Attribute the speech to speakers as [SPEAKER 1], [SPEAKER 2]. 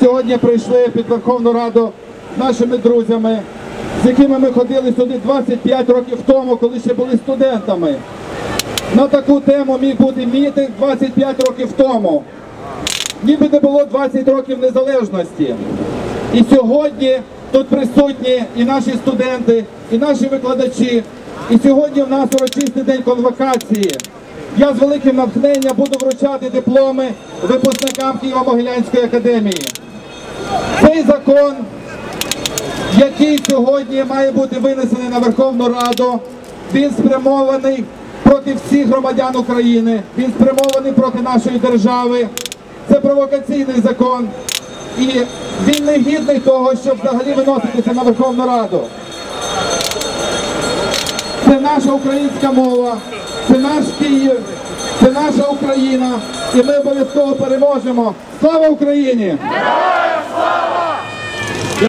[SPEAKER 1] сьогодні прийшли під Верховну Раду нашими друзями, з якими ми ходили сюди 25 років тому, коли ще були студентами. На таку тему міг бути мітинг 25 років тому. Ніби не було 20 років незалежності. І сьогодні тут присутні і наші студенти, і наші викладачі. І сьогодні в нас урочистий день конвокації. Я з великим натхненням буду вручати дипломи випускникам Києво-Могилянської академії. Цей закон, який сьогодні має бути винесений на Верховну Раду, він спрямований проти всіх громадян України, він спрямований проти нашої держави. Це провокаційний закон. І він не гідний того, щоб взагалі виноситися на Верховну Раду. Це наша українська мова, це наш Київ, це наша Україна, і ми обов'язково переможемо. Слава Україні!